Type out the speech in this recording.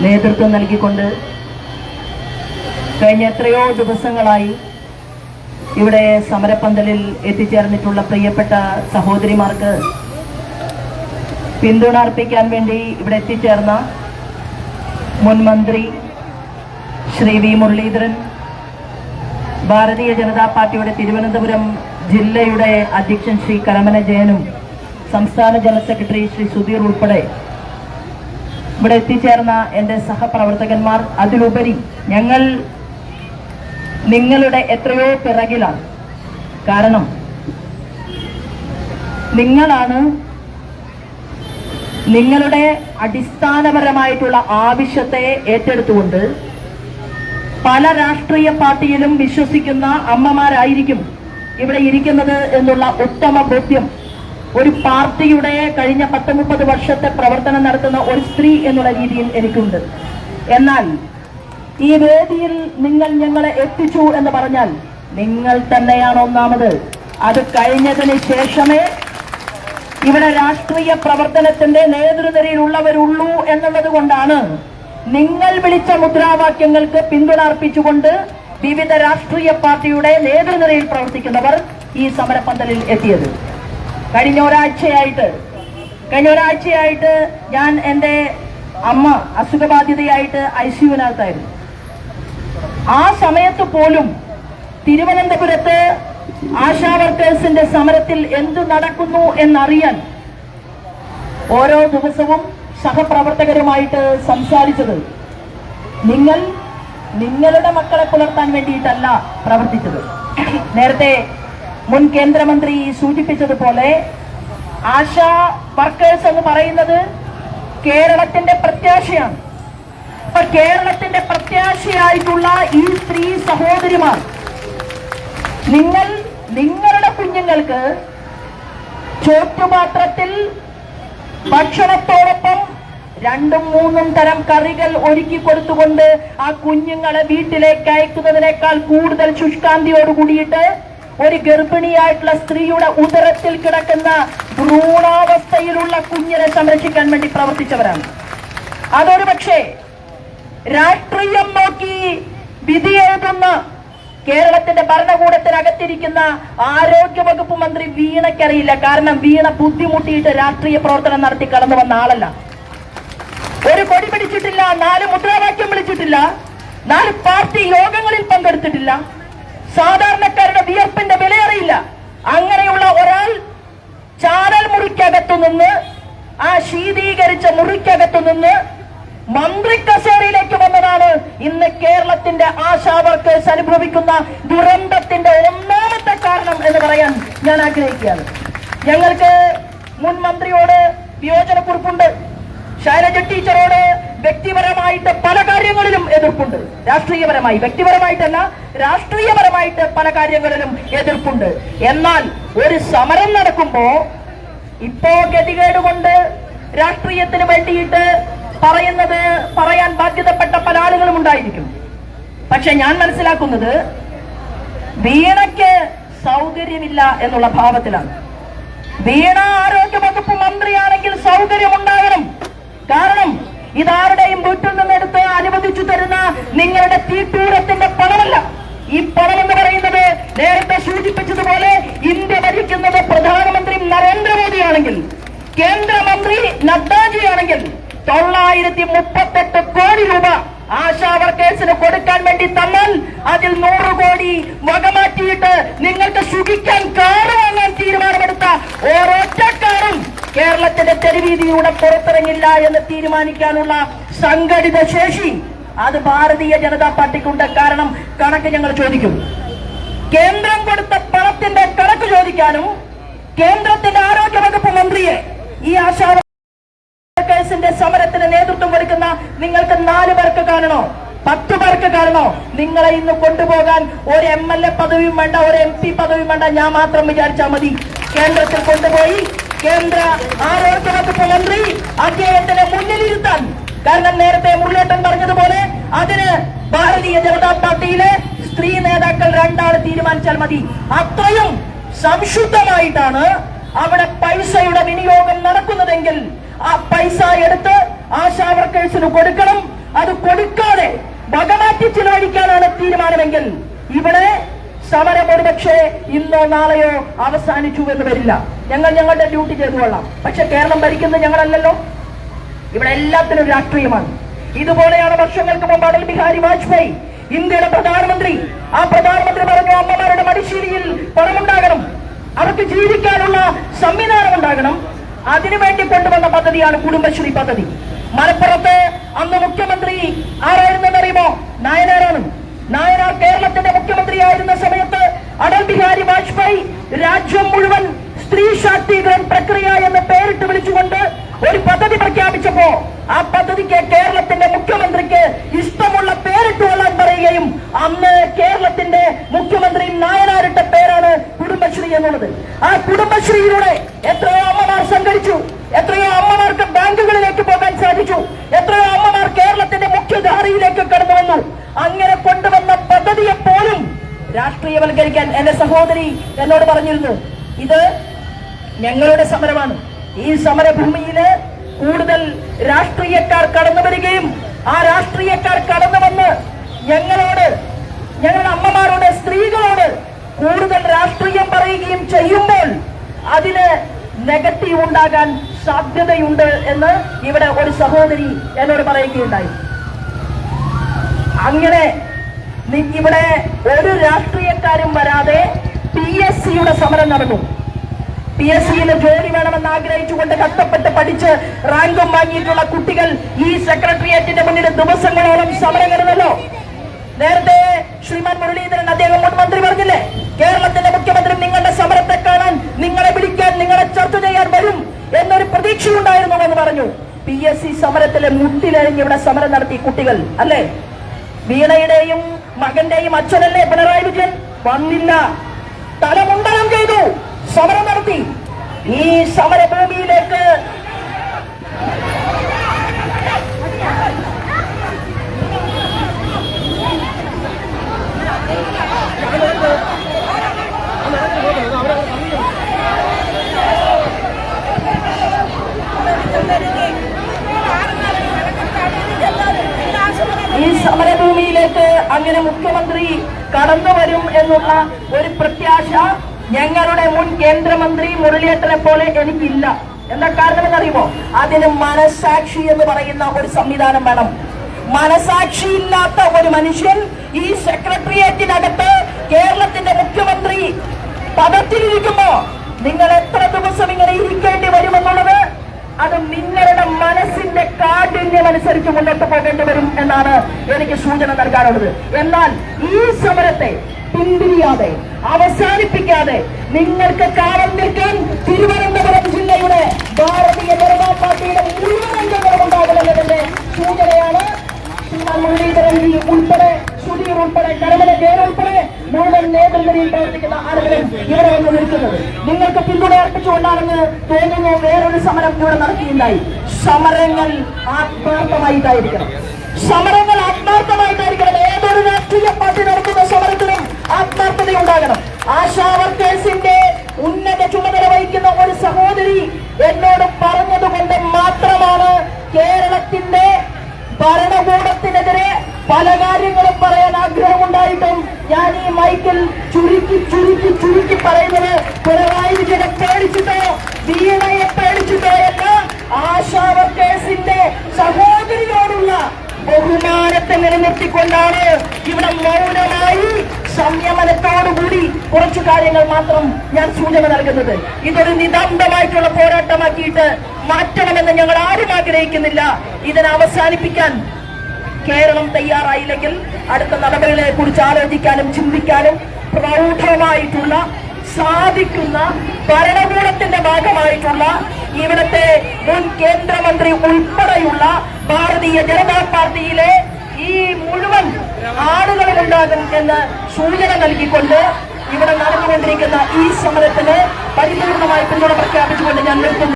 നേതൃത്വം നൽകിക്കൊണ്ട് കഴിഞ്ഞ എത്രയോ ദിവസങ്ങളായി ഇവിടെ സമരപ്പന്തലിൽ എത്തിച്ചേർന്നിട്ടുള്ള പ്രിയപ്പെട്ട സഹോദരിമാർക്ക് പിന്തുണ അർപ്പിക്കാൻ വേണ്ടി ഇവിടെ എത്തിച്ചേർന്ന മുൻ മന്ത്രി ശ്രീ വി മുരളീധരൻ ഭാരതീയ ജനതാ പാർട്ടിയുടെ തിരുവനന്തപുരം ജില്ലയുടെ അധ്യക്ഷൻ ശ്രീ കരമന ജയനും സംസ്ഥാന ജനറൽ സെക്രട്ടറി ശ്രീ സുധീർ ഉൾപ്പെടെ ഇവിടെ എത്തിച്ചേർന്ന എന്റെ സഹപ്രവർത്തകന്മാർ അതിലുപരി ഞങ്ങൾ നിങ്ങളുടെ എത്രയോ പിറകിലാണ്. കാരണം നിങ്ങളാണ് നിങ്ങളുടെ അടിസ്ഥാനപരമായിട്ടുള്ള ആവശ്യത്തെ ഏറ്റെടുത്തുകൊണ്ട് പല രാഷ്ട്രീയ പാർട്ടിയിലും വിശ്വസിക്കുന്ന അമ്മമാരായിരിക്കും ഇവിടെ ഇരിക്കുന്നത് എന്നുള്ള ഉത്തമ ബോധ്യം ഒരു പാർട്ടിയുടെ കഴിഞ്ഞ പത്ത് മുപ്പത് വർഷത്തെ പ്രവർത്തനം നടത്തുന്ന ഒരു സ്ത്രീ എന്നുള്ള രീതിയിൽ എനിക്കുണ്ട്. എന്നാൽ ഈ വേദിയിൽ നിങ്ങൾ ഞങ്ങളെ എത്തിച്ചു എന്ന് പറഞ്ഞാൽ നിങ്ങൾ തന്നെയാണ് ഒന്നാമത്. അത് കഴിഞ്ഞതിന് ശേഷമേ ഇവിടെ രാഷ്ട്രീയ പ്രവർത്തനത്തിന്റെ നേതൃനിരയിലുള്ളവരുള്ളൂ എന്നുള്ളത് കൊണ്ടാണ് നിങ്ങൾ വിളിച്ച മുദ്രാവാക്യങ്ങൾക്ക് പിന്തുണ അർപ്പിച്ചുകൊണ്ട് വിവിധ രാഷ്ട്രീയ പാർട്ടിയുടെ നേതൃനിരയിൽ പ്രവർത്തിക്കുന്നവർ ഈ സമരപന്തലിൽ എത്തിയത്. കഴിഞ്ഞ ഒരാഴ്ചയായിട്ട് കഴിഞ്ഞ ഒരാഴ്ചയായിട്ട് ഞാൻ എന്റെ അമ്മ അസുഖബാധിതയായിട്ട് ഐ സിയുവിനകത്തായിരുന്നു ആ സമയത്ത് പോലും തിരുവനന്തപുരത്ത് ആശാ വർക്കേഴ്സിന്റെ സമരത്തിൽ എന്തു നടക്കുന്നു എന്നറിയാൻ ഓരോ ദിവസവും സഹപ്രവർത്തകരുമായിട്ട് സംസാരിച്ചത് നിങ്ങൾ നിങ്ങളുടെ മക്കളെ പുലർത്താൻ വേണ്ടിയിട്ടല്ല പ്രവർത്തിച്ചത്. നേരത്തെ മുൻ കേന്ദ്രമന്ത്രി സൂചിപ്പിച്ചതുപോലെ ആശാ വർക്കേഴ്സ് എന്ന് പറയുന്നത് കേരളത്തിന്റെ പ്രത്യാശയാണ്. അപ്പൊ കേരളത്തിന്റെ പ്രത്യാശയായിട്ടുള്ള ഈ സ്ത്രീ സഹോദരിമാർ നിങ്ങൾ നിങ്ങളുടെ കുഞ്ഞുങ്ങൾക്ക് ചോറ്റുപാത്രത്തിൽ ഭക്ഷണത്തോടൊപ്പം രണ്ടും മൂന്നും തരം കറികൾ ഒരുക്കി കൊടുത്തുകൊണ്ട് ആ കുഞ്ഞുങ്ങളെ വീട്ടിലേക്ക് അയക്കുന്നതിനേക്കാൾ കൂടുതൽ ശുഷ്കാന്തിയോട് കൂടിയിട്ട് ഒരു ഗർഭിണിയായിട്ടുള്ള സ്ത്രീയുടെ ഉദരത്തിൽ കിടക്കുന്ന ഭ്രൂണാവസ്ഥയിലുള്ള കുഞ്ഞിനെ സംരക്ഷിക്കാൻ വേണ്ടി പ്രവർത്തിച്ചവരാണ്. അതൊരു പക്ഷേ രാഷ്ട്രീയം നോക്കി വിധി എഴുതുന്ന കേരളത്തിന്റെ ഭരണകൂടത്തിനകത്തിരിക്കുന്ന ആരോഗ്യ വകുപ്പ് മന്ത്രി വീണയ്ക്കറിയില്ല. കാരണം വീണ ബുദ്ധിമുട്ടിയിട്ട് രാഷ്ട്രീയ പ്രവർത്തനം നടത്തി കടന്നു വന്ന ആളല്ല. ഒരു കൊടി പിടിച്ചിട്ടില്ല നാല് മുദ്രാവാക്യം വിളിച്ചിട്ടില്ല നാല് പാർട്ടി യോഗങ്ങളിൽ പങ്കെടുത്തിട്ടില്ല. സാധാരണക്കാരുടെ വിയർപ്പിന്റെ വിലയറിയില്ല. അങ്ങനെയുള്ള ഒരാൾ ചാനൽ മുറിക്കകത്തു നിന്ന് ആ ശീതീകരിച്ച മുറിക്കകത്തു നിന്ന് മന്ത്രി കസേരയിലേക്ക് വന്നതാണ് ഇന്ന് കേരളത്തിന്റെ ആശാ വർക്കേഴ്സ് അനുഭവിക്കുന്ന ദുരന്തത്തിന്റെ ഒന്നാമത്തെ കാരണം എന്ന് പറയാൻ ഞാൻ ആഗ്രഹിക്കുകയാണ്. ഞങ്ങൾക്ക് മുൻ മന്ത്രിയോട് വിയോജനക്കുറിപ്പുണ്ട്. ശൈലജ ടീച്ചറോട് വ്യക്തിപരമായിട്ട് പല കാര്യങ്ങളിലും എതിർപ്പുണ്ട്. രാഷ്ട്രീയപരമായി വ്യക്തിപരമായിട്ടല്ല രാഷ്ട്രീയപരമായിട്ട് പല കാര്യങ്ങളിലും എതിർപ്പുണ്ട്. എന്നാൽ ഒരു സമരം നടക്കുമ്പോ ഇപ്പോ ഗതികേട് കൊണ്ട് രാഷ്ട്രീയത്തിന് വേണ്ടിയിട്ട് പറയുന്നത് പറയാൻ ബാധ്യതപ്പെട്ട പല ആളുകളും ഉണ്ടായിരിക്കും. പക്ഷെ ഞാൻ മനസ്സിലാക്കുന്നത് വീണയ്ക്ക് സൗകര്യമില്ല എന്നുള്ള ഭാവത്തിലാണ്. വീണ ആരോഗ്യ വകുപ്പ് മന്ത്രിയാണെങ്കിൽ സൗകര്യം ഉണ്ടാകണം കാരണം ഇതാരുടെയും വീട്ടിൽ നിന്നെടുത്ത് അനുവദിച്ചു തരുന്ന നിങ്ങളുടെ തീട്ടൂരത്തിന്റെ പണമല്ല. ഈ പണം എന്ന് പറയുന്നത് നേരത്തെ സൂചിപ്പിച്ചതുപോലെ ഇന്ത്യ ഭരിക്കുന്നത് പ്രധാനമന്ത്രി നരേന്ദ്രമോദിയാണെങ്കിൽ കേന്ദ്രമന്ത്രി നദ്ദാജിയാണെങ്കിൽ തൊള്ളായിരത്തി മുപ്പത്തെട്ട് കോടി രൂപ ആശാ വർക്കേഴ്സിന് കൊടുക്കാൻ വേണ്ടി തന്നാൽ അതിൽ നൂറ് കോടി വകമാറ്റിയിട്ട് നിങ്ങൾക്ക് സുഖിക്കാൻ കാറ് വാങ്ങാൻ തീരുമാനമെടുത്ത ഓരൊറ്റ കാറും കേരളത്തിന്റെ തെരുവീതിയിലൂടെ പുറത്തിറങ്ങില്ല എന്ന് തീരുമാനിക്കാനുള്ള സംഘടിത ശേഷി അത് ഭാരതീയ ജനതാ പാർട്ടിക്കുണ്ട്. കാരണം കണക്ക് ഞങ്ങൾ ചോദിക്കും. കേന്ദ്രം കൊടുത്ത പണത്തിന്റെ കണക്ക് ചോദിക്കാനും കേന്ദ്രത്തിന്റെ ആരോഗ്യ വകുപ്പ് മന്ത്രിയെ ഈ ആശാ സമരത്തിന് നേതൃത്വം കൊടുക്കുന്ന നിങ്ങൾക്ക് നാല് പേർക്ക് കാണണോ? പത്ത് പേർക്ക് കാണണോ? നിങ്ങളെ ഇന്ന് കൊണ്ടുപോകാൻ ഒരു എം എൽ എ പദവിയും വേണ്ട ഒരു എം പി പദവിയും വേണ്ട. ഞാൻ മാത്രം വിചാരിച്ചാൽ മതി. കേന്ദ്രത്തിൽ കൊണ്ടുപോയി കേന്ദ്ര ആരോഗ്യ വകുപ്പ് മന്ത്രി അദ്ദേഹത്തിന്റെ മുന്നിലിരുത്താൻ കാരണം നേരത്തെ മുരളേട്ടൻ പറഞ്ഞതുപോലെ അതിന് ഭാരതീയ ജനതാ പാർട്ടിയിലെ സ്ത്രീ നേതാക്കൾ രണ്ടാൾ തീരുമാനിച്ചാൽ മതി. അത്രയും സംശുദ്ധമായിട്ടാണ് അവിടെ പൈസയുടെ വിനിയോഗം നടക്കുന്നതെങ്കിൽ ആ പൈസ എടുത്ത് ആശാ വർക്കേഴ്സിന് കൊടുക്കണം. അത് കൊടുക്കാതെ വകമാറ്റി ചിലവഴിക്കാനാണ് തീരുമാനമെങ്കിൽ ഇവിടെ സമരം ഒരുപക്ഷെ ഇന്നോ നാളെയോ അവസാനിച്ചു എന്ന് വരില്ല. ഞങ്ങൾ ഞങ്ങളുടെ ഡ്യൂട്ടി ചെയ്തു കൊള്ളാം പക്ഷെ കേരളം ഭരിക്കുന്നത് ഞങ്ങളല്ലല്ലോ. ഇവിടെ എല്ലാത്തിനും രാഷ്ട്രീയമാണ്. ഇതുപോലെയാണ് വർഷങ്ങൾക്ക് മുമ്പ് അടൽ ബിഹാരി വാജ്പേയി ഇന്ത്യയുടെ പ്രധാനമന്ത്രി. ആ പ്രധാനമന്ത്രി പറഞ്ഞു അമ്മമാരുടെ മടിശീലിയിൽ പണമുണ്ടാകണം. അവർക്ക് ജീവിക്കാനുള്ള സംവിധാനം ഉണ്ടാകണം. അതിനുവേണ്ടി കൊണ്ടുവന്ന പദ്ധതിയാണ് കുടുംബശ്രീ പദ്ധതി. മലപ്പുറത്ത് അന്ന് മുഖ്യമന്ത്രി ആരായിരുന്നെന്നറിയുമോ? നായനാരാണ്. നായനാർ കേരളത്തിന്റെ മുഖ്യമന്ത്രിയായിരുന്ന സമയത്ത് അടൽ ബിഹാരി വാജ്പേയി രാജ്യം മുഴുവൻ സ്ത്രീ ശാക്തീകരൺ പ്രക്രിയ എന്ന് പേരിട്ട് വിളിച്ചുകൊണ്ട് ഒരു പദ്ധതി പ്രഖ്യാപിച്ചപ്പോ ആ പദ്ധതിക്ക് കേരളത്തിന്റെ മുഖ്യമന്ത്രിക്ക് ഇഷ്ടമുള്ള പേരിട്ട് കൊള്ളാൻ പറയുകയും അന്ന് കേരളത്തിന്റെ മുഖ്യമന്ത്രി നായനാരിട്ട പേരാണ് കുടുംബശ്രീ എന്നുള്ളത്. ആ കുടുംബശ്രീയിലൂടെ എത്രയോ അമ്മമാർ സംഘടിച്ചു എത്രയോ അമ്മമാർക്ക് ബാങ്കുകളിലേക്ക് പോകാൻ സാധിച്ചു എത്രയോ അമ്മമാർ കേരളത്തിന്റെ മുഖ്യധാരയിലേക്ക് കടന്നു വന്നു. അങ്ങനെ കൊണ്ടുവന്ന പദ്ധതിയെ പോലും രാഷ്ട്രീയവൽക്കരിക്കാൻ എന്റെ സഹോദരി എന്നോട് പറഞ്ഞിരുന്നു ഇത് ഞങ്ങളുടെ സമരമാണ്. ഈ സമരഭൂമിയിൽ കൂടുതൽ രാഷ്ട്രീയക്കാർ കടന്നു വരികയും ആ രാഷ്ട്രീയക്കാർ കടന്നു വന്ന് ഞങ്ങളോട് ഞങ്ങളുടെ അമ്മമാരോട് സ്ത്രീകളോട് കൂടുതൽ രാഷ്ട്രീയം പറയുകയും ചെയ്യുമ്പോൾ അതിന് നെഗറ്റീവ് ഉണ്ടാകാൻ സാധ്യതയുണ്ട് എന്ന് ഇവിടെ ഒരു സഹോദരി എന്നോട് പറയുകയുണ്ടായി. അങ്ങനെ ഇവിടെ ഒരു രാഷ്ട്രീയക്കാരും വരാതെ പി എസ് സിയുടെ സമരം നടന്നു. പി എസ് സിയിൽ ജോലി വേണമെന്ന് ആഗ്രഹിച്ചുകൊണ്ട് കഷ്ടപ്പെട്ട് പഠിച്ച് റാങ്കും വാങ്ങിയിട്ടുള്ള കുട്ടികൾ ഈ സെക്രട്ടേറിയറ്റിന്റെ മുന്നിൽ ദിവസങ്ങളോളം സമരം വരുന്നല്ലോ നേരത്തെ ശ്രീമാൻ മുരളീധരൻ അദ്ദേഹം മുൻമന്ത്രി പറഞ്ഞില്ലേ? കേരളത്തിന്റെ മുഖ്യമന്ത്രി നിങ്ങളുടെ സമരത്തെ കാണാൻ നിങ്ങളെ വിളിക്കാൻ നിങ്ങളെ ചർച്ച ചെയ്യാൻ വരും എന്നൊരു പ്രതീക്ഷയുണ്ടായിരുന്നു എന്ന് പറഞ്ഞു. പി എസ് സി സമരത്തിലെ മുട്ടിലഴിഞ്ഞ് ഇവിടെ സമരം നടത്തി കുട്ടികൾ അല്ലേ? വീണയുടെയും മകന്റെയും അച്ഛനല്ലേ പിണറായി വിജയൻ? വന്നില്ല. തലമുണ്ടനം ചെയ്തു. സമരം നടത്തി. ഈ സമരഭൂമിയിലേക്ക് ഈ സമരഭൂമിയിലേക്ക് അങ്ങനെ മുഖ്യമന്ത്രി കടന്നു വരും എന്നുള്ള ഒരു പ്രത്യാശ ഞങ്ങളുടെ മുൻ കേന്ദ്രമന്ത്രി മുരളിയേട്ടനെ പോലെ എനിക്കില്ല. എന്താ കാരണം എന്നറിയുമോ? അതിന് മനസാക്ഷി എന്ന് പറയുന്ന ഒരു സംവിധാനം വേണം. മനസാക്ഷി ഇല്ലാത്ത ഒരു മനുഷ്യൻ ഈ സെക്രട്ടേറിയറ്റിനകത്ത് കേരളത്തിന്റെ മുഖ്യമന്ത്രി പദത്തിലിരിക്കുമ്പോ നിങ്ങൾ എത്ര ദിവസം ഇങ്ങനെ ഇരിക്കേണ്ടി വരുമെന്നുള്ളത് അത് നിങ്ങളുടെ മനസ്സിന്റെ കാഠിന്യം അനുസരിച്ച് മുന്നോട്ട് പോകേണ്ടി വരും എന്നാണ് എനിക്ക് സൂചന നൽകാനുള്ളത്. എന്നാൽ ഈ സമരത്തെ പിന്തിരിയാതെ അവസാനിപ്പിക്കാതെ നിങ്ങൾക്ക് കാവൽ നിൽക്കാൻ തിരുവനന്തപുരം ജില്ലയുടെ ഭാരതീയ ജനതാ പാർട്ടിയുടെ മുഴുവൻ അംഗങ്ങളും ഉണ്ടാകുമെന്നതിന്റെ സൂചനയാണ് മുരളീധരൻ ഉൾപ്പെടെ സുധീർ ഉൾപ്പെടെ കരമന ജയൻ ഉൾപ്പെടെ മുഴുവൻ നേതൃനിരയിൽ പ്രവർത്തിക്കുന്ന ആളുകളും ഇവിടെ വന്ന് നിൽക്കുന്നത്. നിങ്ങൾക്ക് പിന്തുണ അർപ്പിച്ചുകൊണ്ടാണെന്ന് തോന്നുന്നു വേറൊരു സമരം ഇവിടെ നടത്തിയിട്ടുണ്ടായി സമരങ്ങൾ ആത്മാർത്ഥമായിട്ടായിരിക്കണം. സമരങ്ങൾ ആത്മാർത്ഥമായിട്ടായിരിക്കണം. ഏതൊരു രാഷ്ട്രീയ പാർട്ടി നടത്തുന്ന സമരത്തിനും ആത്മാർത്ഥത ഉണ്ടാകണം ആശാ വർക്കേഴ്സിന്റെ ഉന്നത ചുമതല വഹിക്കുന്ന ഒരു സഹോദരി എന്നോട് പറഞ്ഞതുകൊണ്ട് മാത്രമാണ് കേരളത്തിന്റെ ഭരണകൂടത്തിനെതിരെ പല കാര്യങ്ങളും പറയാൻ ആഗ്രഹമുണ്ടായിട്ടും ഞാൻ ഈ മൈക്കിൽ ചുരുക്കി ചുരുക്കി ചുരുക്കി പറയുന്നത് പിണറായി വിജയനെ പേടിച്ചിട്ടോ വീണയെ പേടിച്ചിട്ടോ എന്ന് ആശാ വർക്കേഴ്സിന്റെ സഹോദരിയോടുള്ള ബഹുമാനത്തെ നിലനിർത്തിക്കൊണ്ടാണ് ഇവിടെ മൗനമായി സംയമനത്തോടുകൂടി കുറച്ചു കാര്യങ്ങൾ മാത്രം ഞാൻ സൂചന നൽകുന്നത്. ഇതൊരു നിതാന്തമായിട്ടുള്ള പോരാട്ടമാക്കിയിട്ട് മാറ്റണമെന്ന് ഞങ്ങൾ ആരും ആഗ്രഹിക്കുന്നില്ല. ഇതിനെ അവസാനിപ്പിക്കാൻ കേരളം തയ്യാറായില്ലെങ്കിൽ അടുത്ത നടപടികളെ കുറിച്ച് ആലോചിക്കാനും ചിന്തിക്കാനും പ്രൗഢമായിട്ടുള്ള സാധിക്കുന്ന ഭരണകൂടത്തിന്റെ ഭാഗമായിട്ടുള്ള ഇവിടുത്തെ മുൻ കേന്ദ്രമന്ത്രി ഉൾപ്പെടെയുള്ള ഭാരതീയ ജനതാ പാർട്ടിയിലെ ഈ മുഴുവൻ ആളുകളിൽ ഉണ്ടാകും എന്ന് സൂചന നൽകിക്കൊണ്ട് ഇവിടെ നടന്നുകൊണ്ടിരിക്കുന്ന ഈ സമരത്തിന് പരിപൂർണമായി പിന്തുണ പ്രഖ്യാപിച്ചുകൊണ്ട് ഞാൻ നിർത്തുന്നു.